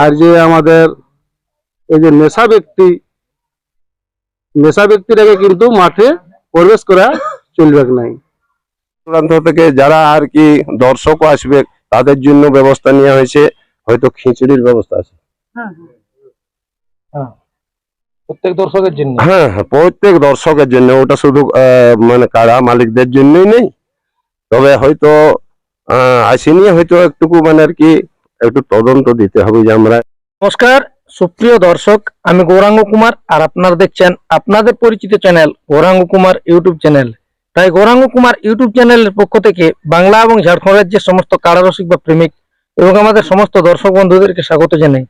আর যে আমাদের এই যে নেশা ব্যক্তি নেশা ব্যক্তিটাকে কিন্তু মাঠে প্রবেশ করা চলবে নাই? প্রান্ত থেকে যারা আর কি দর্শকও আসবে তাদের জন্য ব্যবস্থা নেওয়া হয়েছে। হয়তো খিচুড়ির ব্যবস্থা আছে। প্রত্যেক দর্শকের জন্য? হ্যাঁ হ্যাঁ প্রত্যেক দর্শকের জন্য। ওটা শুধু আহ, মানে কারা মালিকদের জন্যই নেই। তবে হয়তো আহ, আসেনি হয়তো একটুকু মানে আর কি একটু তদন্ত দিতে হবে যে আমরা নমস্কার, সুপ্রিয় দর্শক, আমি গৌরাঙ্গ কুমার আর আপনারা দেখছেন আপনাদের পরিচিত channel Gauranga Kumar YouTube channel. তাই গৌরাঙ্গ কুমার ইউটিউব চ্যানেলের পক্ষ থেকে বাংলা এবং ঝাড়খণ্ড রাজ্যের সমস্ত কারারসিক বা প্রেমিক এবং আমাদের সমস্ত দর্শক বন্ধুদেরকে স্বাগত জানাই।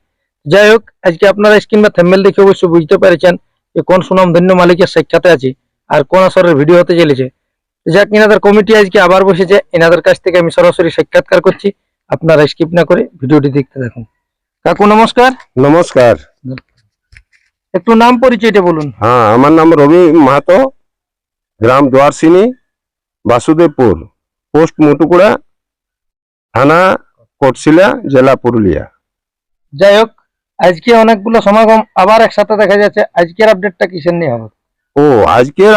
যাই হোক, আজকে আপনারা স্ক্রিন বা থ্যাম্বেল দেখে অবশ্যই বুঝতে পেরেছেন যে কোন সুনাম ধন্য মালিকের সাক্ষাতে আছে আর কোন আসরের ভিডিও হতে চলেছে। যাক এনাদের কমিটি আজকে আবার বসেছে। এনাদের কাছ থেকে আমি সরাসরি সাক্ষাৎকার করছি। আপনারা স্কিপ না করে ভিডিওটি দেখতে থাকুন। কাকু নমস্কার। নমস্কার। একটু নাম পরিচয়টা বলুন। হ্যাঁ আমার নাম রবি মাহাতো গ্রাম দোয়ারসিনী বাসুদেবপুর পোস্ট মুটুকুড়া থানা কোটশিলা জেলা পুরুলিয়া। যাই হোক আজকে অনেকগুলো সমাগম আবার একসাথে দেখা যাচ্ছে। আজকের আপডেটটা কিসের নিয়ে হবে? ও আজকের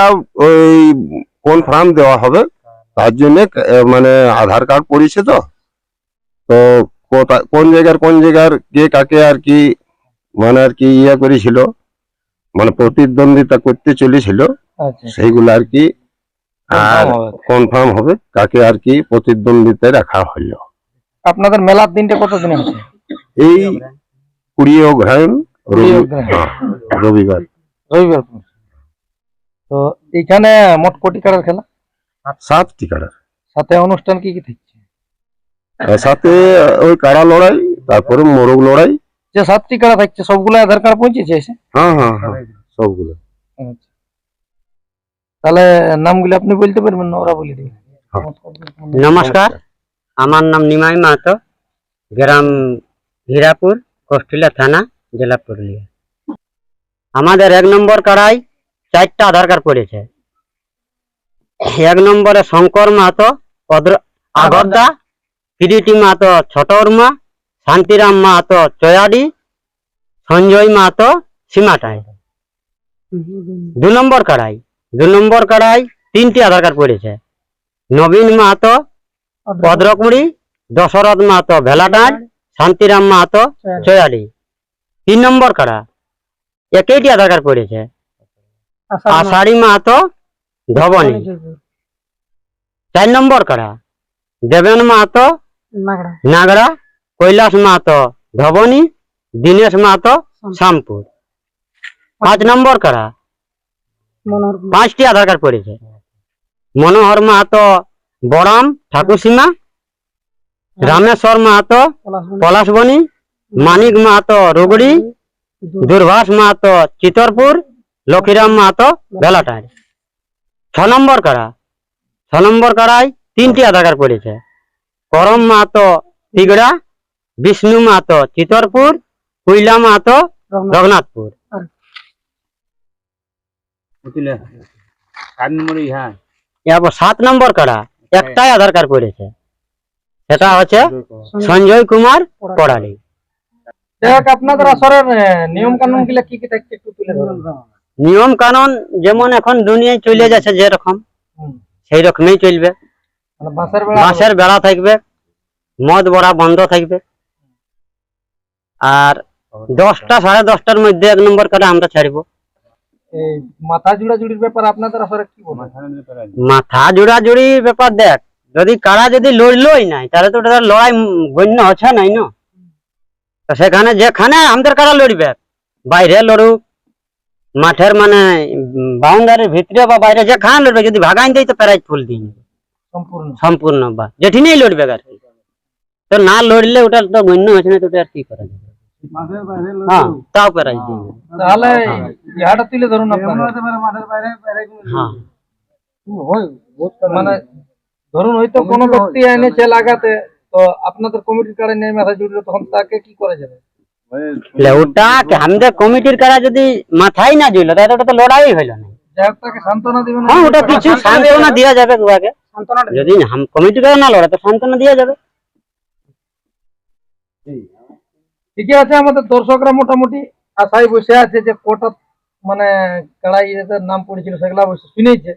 ওই কোন কনফার্ম দেওয়া হবে? তার জন্য মানে আধার কার্ড পড়েছে তো? তো কোন জায়গার কোন জায়গার কে কাকে আর কি মানে আর কি ইয়ে করেছিল মানে প্রতিদ্বন্দ্বিতা করতে চলেছিল আচ্ছা। সেইগুলো আর কি আর কনফার্ম হবে। কাকে আর কি প্রতিদ্বন্দ্বিতায় রাখা হলো আপনাদের মেলার দিনটা কতদিনে হচ্ছে? এই কুড়ি অগ্রহায়ণ। হ্যাঁ, রবিবার। রবিবার। তো এখানে মোট কোটি কাটার খেলা? সাত টিকাটার সাথে অনুষ্ঠান কি কি আর সাথে ওই কারা লড়াই তারপরে মোরগ লড়াই। যে সাতটি কারা থাকছে সবগুলো আধার কার্ড পৌঁছেছে এসে? হ্যাঁ হ্যাঁ হ্যাঁ সবগুলো। আচ্ছা। তাহলে নামগুলো আপনি বলতে পারবেন না ওরা বলে দেবে। নমস্কার আমার নাম নিমাই মাহাতো গ্রাম হীরাপুর কোষ্টিলা থানা জেলা পুরুলিয়া। আমাদের এক নম্বর কাড়াই চারটা আধার কার্ড পড়েছে। এক নম্বরে শঙ্কর মাহাতো অদ্র আগরদা কিরিটি মাহাতো ছোট উর্মা শান্তিরাম মাহাতো চয়াডি, সঞ্জয় মাহাতো সীমাটাই। দু নম্বর কাড়াই, দু নম্বর কাড়াই তিনটি আধার কার্ড পড়েছে। নবীন মাহাতো, ভদ্রকুড়ি, দশরথ মাহাতো ভেলাডাঁড়, শান্তিরাম মাহাতো চয়াডি। তিন নম্বর কাড়া, একইটি আধার কার্ড পড়েছে। আষাঢ়ি মাহাতো ধবনী। চার নম্বর কাড়া, দেবেন মাহাতো নাগড়া। কৈলাস মাহাতো ধবনী দীনেশ মাহাতো শ্যামপুর। পাঁচ। নম্বর কাড়া পাঁচটি আধার কার্ড পড়েছে। মনোহর মাহাতো বরাম ঠাকুরসীমা রামেশ্বর মাহাতো পলাশবনী। মানিক মাহাতো রুগড়ি দুর্ভাষ মাহাতো চিতরপুর লক্ষীরাম মাহাতো বেলাটায় ছ নম্বর কাড়া ছ নম্বর কাড়ায় তিনটি আধার কার্ড পড়েছে। করম মাহাতো তিগড়া বিষ্ণু মাহাতো চিতরপুর কুইলা মাহাতো রঘুনাথপুর। সাত নম্বর কাড়া একটাই আধার কার্ড করেছে সেটা হচ্ছে সঞ্জয় কুমার পড়ালি। আপনাদের আসরের নিয়ম কানুনগুলা কি কি থাকছে একটু তুলে ধরুন। নিয়ম কানুন যেমন এখন দুনিয়ায় চলে যাচ্ছে যেরকম সেই রকমই চলবে। বাঁশের বেড়া থাকবে মদ বড়া বন্ধ থাকবে। আর দশটা সাড়ে দশটার মধ্যে এক নম্বর করে আমরা ছাড়বো। মাথা জুড়া জুড়ির ব্যাপার আপনাদের আসরে কি মাথা জোড়া জুড়ি ব্যাপার দেখ যদি কারা যদি লড়লোই নাই তাহলে তো ওটা লড়াই গণ্য হচ্ছে নাই না? তো সেখানে যেখানে আমাদের কারা লড়বে বাইরে লড়ুক। মাঠের মানে বাউন্ডারির ভিতরে বা বাইরে যেখানে লড়বে যদি ভাগাই দেয় তো প্রাইজ ফুল দিই সম্পূর্ণ। সম্পূর্ণ বা যেঠিনেই লড়বে আর তো না লড়লে ওটা তো গণ্য হচ্ছে না তো ওটা আর কি করা যাবে? হ্যাঁ তাও প্রাইজ দিই তাহলে ইহাটা তুলে ধরুন আপনারা। হ্যাঁ। মানে ধরুন হয়তো কোনো ব্যক্তি এনেছে লাগাতে তো আপনাদের কমিটির কারে নিয়ে মাথা জুড়লো তখন তাকে কি করা যাবে? ওটা আমাদের কমিটির কারা যদি মাথায় না জুড়লো তাহলে ওটা তো লড়াই হইল না। যাই হোক তাকে সান্ত্বনা দিবেন। হ্যাঁ ওটা কিছু সান্ত্বনা দেওয়া যাবে সান্ত্বনা যদি কমিটি কারা না লড়ে তো সান্ত্বনা দেওয়া যাবে। ঠিকই আছে আমাদের দর্শকরা মোটামুটি আশায় বসে আছে যে কটা মানে কাড়াই নাম পড়েছিল সেগুলা অবশ্য শুনেছে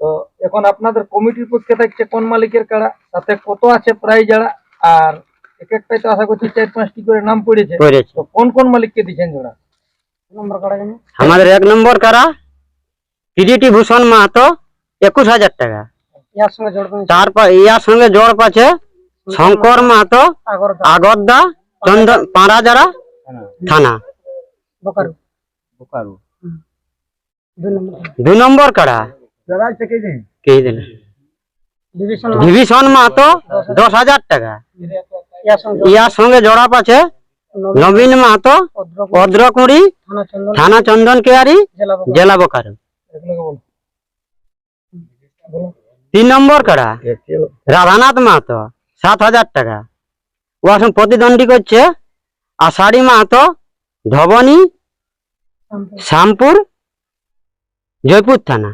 তো এখন আপনাদের কমিটির পক্ষে থাকছে কোন মালিকের কাড়া তাতে কত আছে প্রায় যারা আর এক একটাই তো আশা করছি চার পাঁচটি করে নাম পড়েছে। তো কোন কোন মালিককে দিচ্ছেন জোড়া? নম্বর আমাদের এক নম্বর কারা কিরিটি ভূষণ মাহাতো একুশ হাজার টাকা। জোড় তারপর ইয়ার সঙ্গে জোর পাচ্ছে শঙ্কর মাহাতো আগরদা। চন্দন পাড়া যারা থানা। দুই নম্বর দু নম্বর কারা ডিভিশন মাহাতো। দশ হাজার। টাকা। ইয়ার সঙ্গে সঙ্গে পাচ্ছে নবীন মাহাতো ভদ্রকুড়ি। থানা চন্দন। কেয়ারি জেলা জেলা বোকারো। বলো তিন নম্বর কারা রাধানাথ মাহাতো সাত হাজার টাকা। ও এখন প্রতিদ্বন্দ্বী করছে আষাঢ়ি মাহাতো ধবনী শ্যামপুর জয়পুর থানা।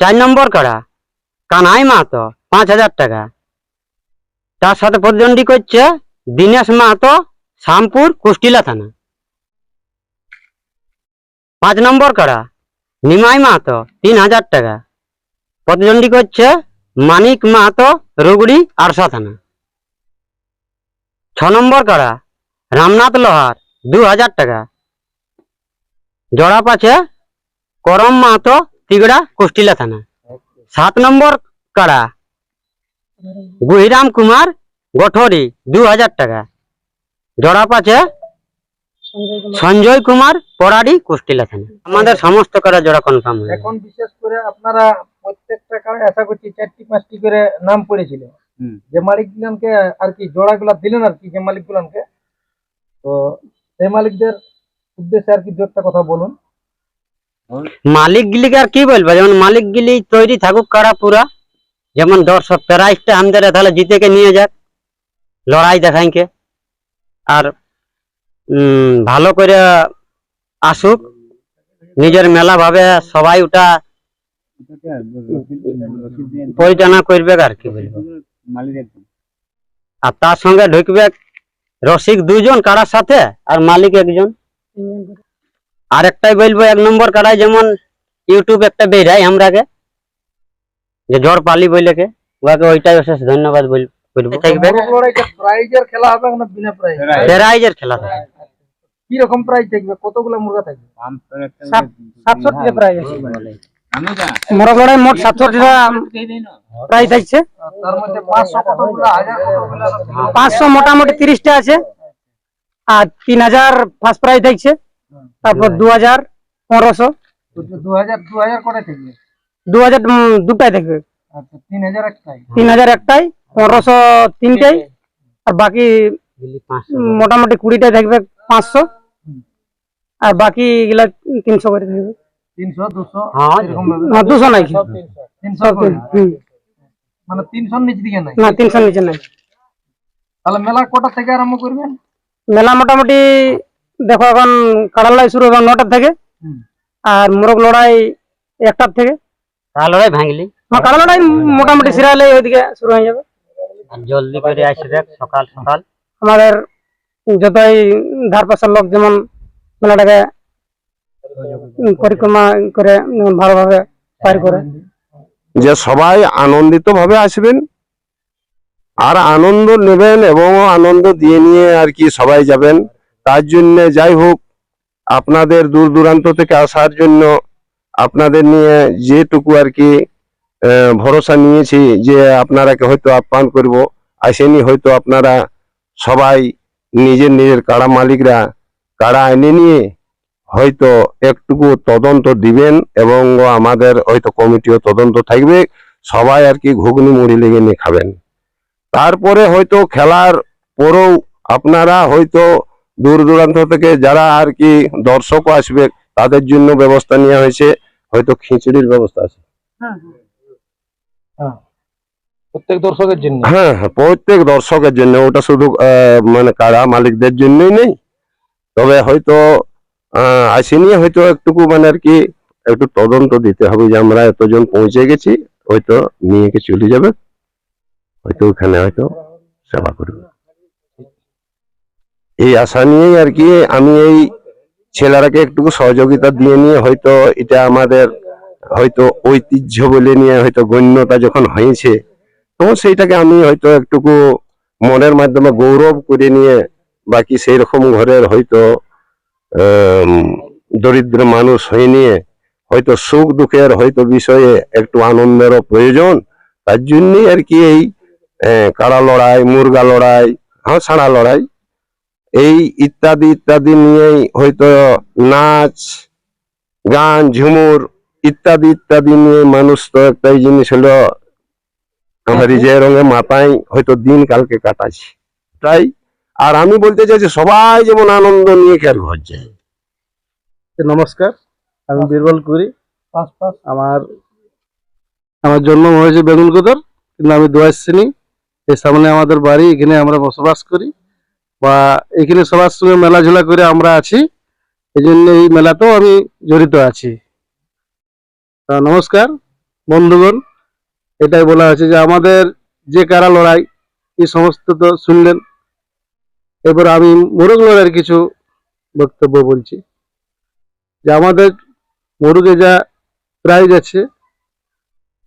চার নম্বর কারা কানাই মাহাতো পাঁচ হাজার টাকা। তার সাথে প্রতিদ্বন্দ্বী করছে দীনেশ মাহাতো শ্যামপুর কুষ্টিলা থানা। পাঁচ নম্বর কারা নিমাই মাহাতো, তিন হাজার টাকা। প্রতিদ্বন্দ্বী করছে মানিক মাহাতো, রুগড়ি আরসা থানা। ছ নম্বর কারা রামনাথ লোহার, দু হাজার টাকা। জড়া পাচ্ছে করম মাহাতো, তিগড়া, কুষ্টিলা থানা। সাত নম্বর কারা গুহিরাম কুমার, গঠরি, দু হাজার টাকা। জড়া পাচ্ছে সঞ্জয় কুমার। পড়ারি কুষ্টিলা থানা আমাদের সমস্ত কারা জোড়া কনফার্ম এখন বিশেষ করে আপনারা প্রত্যেকটা কারে আশা করছি চারটি পাঁচটি করে নাম পড়েছিল। যে মালিক গুলানকে আর কি জোড়া গুলা দিলেন আর কি যে মালিক গুলানকে তো সেই মালিকদের উদ্দেশ্যে আর কি দু একটা কথা বলুন। মালিক গিলিকে আর কি বলব? যেমন মালিক গিলি তৈরি থাকুক কারা পুরা যেমন দর্শক প্রাইজটা আমাদের তাহলে জিতেকে নিয়ে যাক লড়াই দেখাইকে। আর ভালো করে আসুক। নিজের মেলা ভাবে সবাই ওটা পরিচালনা করবে আর কি বলব। আর তার সঙ্গে ঢুকবে রসিক দুজন কারার সাথে আর মালিক একজন। আর একটাই বলব এক নম্বর কারায় যেমন ইউটিউব একটা বেরাই আমরাকে যে জ্বর পালি বইলেকে ওকে ওইটাই অশেষ ধন্যবাদ বল করব থাকবে প্রাইজের খেলা হবে না বিনা প্রাইজের খেলা থাকে। কি রকম প্রাইজ থাকবে? কতগুলো মুরগা থাকবে? সাতষট্টি প্রাইজ আছে। মোরগ লড়াই মোট সাতষট্টি প্রাইজ থাকছে পাঁচশো মোটামুটি তিরিশটা আছে। আর তিন হাজার ফার্স্ট প্রাইজ থাকছে। তারপর দু হাজার। পনেরোশো। দু হাজার দু হাজার থাকবে? দু হাজার দুটাই থাকবে। আচ্ছা তিন হাজার একটাই। তিন হাজার একটাই পনেরোশো তিনটাই। আর বাকি মোটামুটি কুড়িটাই থাকবে। পাঁচশো। আর বাকি এগুলা তিনশো করে থাকবে তিনশো দুশো হ্যাঁ, দুশো নাই তিনশো। মানে তিনশোর নিচ দিকে নাই? না তিনশো নিচে নাই। তাহলে মেলা কটা থেকে আরম্ভ করবেন? মেলা মোটামুটি দেখো এখন কাড়ালাই শুরু হবে নটার থেকে। আর মোরগ লড়াই একটার থেকে। তাহলে লড়াই ভাঙলি। আমার কাড়া লড়াই মোটামুটি সিরিয়ালে ওইদিকে শুরু হয়ে যাবে। জলদি করে আসবে সকাল সকাল। আমাদের যতই ধার পাশের লোক যেমন মেলাটাকে পরিক্রমা করে ভালোভাবে পার করে। যে সবাই আনন্দিত ভাবে আসবেন, আর আনন্দ নেবেন এবং আনন্দ দিয়ে নিয়ে আর কি সবাই যাবেন। তার জন্য যাই হোক, আপনাদের দূর দূরান্ত থেকে আসার জন্য আপনাদের নিয়ে যেটুকু আর কি ভরসা নিয়েছি যে আপনারাকে হয়তো আপ্যায়ন করব। আসেনি হয়তো আপনারা সবাই নিজের নিজের কাড়া মালিকরা কাড়া এনে নিয়ে হয়তো একটুকু তদন্ত দিবেন এবং আমাদের হয়তো কমিটিও তদন্ত থাকবে। সবাই আর কি ঘুগনি মুড়ি লেগে নিয়ে খাবেন। তারপরে হয়তো খেলার পরেও আপনারা হয়তো দূর দূরান্ত থেকে যারা আর কি দর্শকও আসবে তাদের জন্য ব্যবস্থা নেওয়া হয়েছে। হয়তো খিচুড়ির ব্যবস্থা আছে। প্রত্যেক দর্শকের জন্য? হ্যাঁ হ্যাঁ প্রত্যেক দর্শকের জন্য। ওটা শুধু মানে কারা মালিকদের জন্যই নেই। তবে হয়তো আহ, আসেনি হয়তো একটুকু মানে আর কি একটু তদন্ত দিতে হবে যে আমরা এতজন পৌঁছে গেছি হয়তো নিয়ে কে চলে যাবে। হয়তো ওখানে হয়তো সেবা করবে। এই আশা নিয়েই আর কি আমি এই ছেলেরাকে একটুকু সহযোগিতা দিয়ে নিয়ে হয়তো এটা আমাদের হয়তো ঐতিহ্য বলে নিয়ে হয়তো গণ্যতা যখন হয়েছে তখন সেইটাকে আমি হয়তো একটুকু মনের মাধ্যমে গৌরব করে নিয়ে বাকি সেই রকম ঘরের হয়তো দরিদ্র মানুষ হয়ে নিয়ে হয়তো সুখ দুঃখের হয়তো বিষয়ে একটু আনন্দেরও প্রয়োজন তার জন্যই আর কি এই আহ, কাড়া লড়াই মুরগা লড়াই হ্যাঁ হাঁসাড়া লড়াই এই ইত্যাদি ইত্যাদি নিয়েই হয়তো নাচ গান ঝুমুর ইত্যাদি ইত্যাদি নিয়ে মানুষ তো একটাই জিনিস হলো আমার যে রঙে মাথায় হয়তো দিন কালকে কাটাচ্ছি। তাই আর আমি বলতে চাইছি সবাই যেমন আনন্দ নিয়ে খেয়াল ঘর যায়। নমস্কার আমি বীরবল করি। আমার আমার জন্ম হয়েছে বেগুনকোদর কিন্তু আমি দোয়াশিনী এই সামনে আমাদের বাড়ি এখানে আমরা বসবাস করি। বা এখানে সবার সঙ্গে মেলাঝোলা করে আমরা আছি। এই জন্য এই মেলাতেও আমি জড়িত আছি। তা নমস্কার বন্ধুগণ। এটাই বলা হয়েছে যে আমাদের যে কারা লড়াই, এই সমস্ত তো শুনলেন। এবার আমি মোরগ লড়াইয়ের কিছু বক্তব্য বলছি। যে আমাদের মোরগে যা প্রাইজ আছে,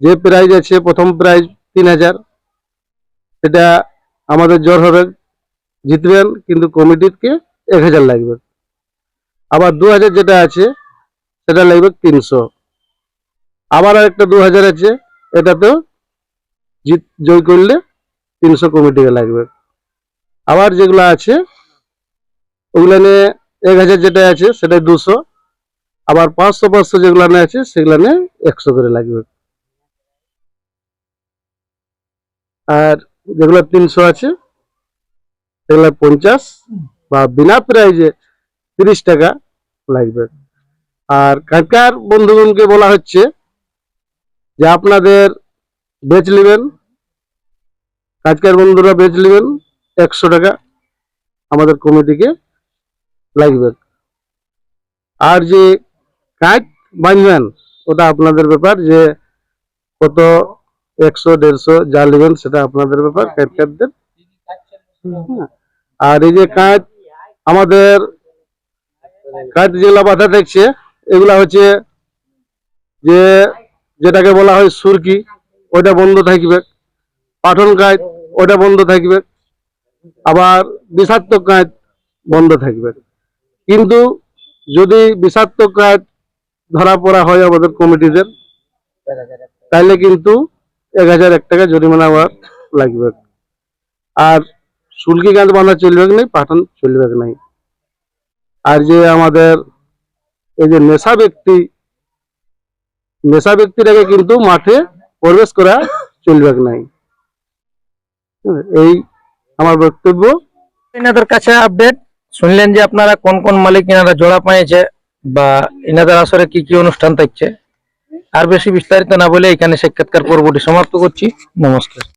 যে প্রাইজ আছে, প্রথম প্রাইজ তিন হাজার। সেটা আমাদের জ্বর হবে জিতবেন কিন্তু কমিটিকে এক হাজার লাগবে। আবার দু হাজার যেটা আছে, সেটা লাগবে তিনশো। আবার একটা দু হাজার আছে এটাতেও জিত, জয় করলে তিনশো কমিটিকে লাগবে। আবার যেগুলো আছে, ওগুলো নিয়ে এক হাজার যেটা আছে সেটা দুশো। আবার পাঁচশো পাঁচশো যেগুলো আছে, সেগুলো নিয়ে একশো করে লাগবে। আর যেগুলো তিনশো আছে, সেগুলো পঞ্চাশ বা বিনা প্রাইজে তিরিশ টাকা লাগবে। আর কাকার বন্ধুগণকে বলা হচ্ছে যে আপনাদের বেচ নেবেন কাজকার বন্ধুরা বেচ নেবেন একশো টাকা আমাদের কমিটিকে লাগবে আর যে কাজ বাঁধবেন, ওটা আপনাদের ব্যাপার, যে কত একশো, দেড়শো যা নেবেন সেটা আপনাদের ব্যাপার কাটকারদের আর এই যে কাজ আমাদের কাজ যেগুলা বাধা দেখছে এগুলা হচ্ছে যে যেটাকে বলা হয় সুরকি, ওইটা বন্ধ থাকবে। পাঠন কাজ ওটা বন্ধ থাকবে। আবার বিষাক্ত কাজ বন্ধ থাকবে। কিন্তু যদি বিষাক্ত কাজ ধরা পড়া হয় আমাদের কমিটিদের তাহলে কিন্তু এক হাজার এক টাকা জরিমানা আবার লাগবে। আর শুল্কি গাছ বাঁধা চলবে নাই, পাঠান চলবে নাই। আর যে আমাদের এই যে নেশা ব্যক্তি নেশা ব্যক্তিটাকে কিন্তু মাঠে প্রবেশ করা চলবে নাই? এই আমার বক্তব্য। এনাদের কাছে আপডেট শুনলেন যে আপনারা কোন কোন মালিক এনারা জোড়া পাইছে বা এনাদের আসরে কি কি অনুষ্ঠান থাকছে? আর বেশি বিস্তারিত না বলে এখানে সাক্ষাৎকার পর্বটি সমাপ্ত করছি। নমস্কার।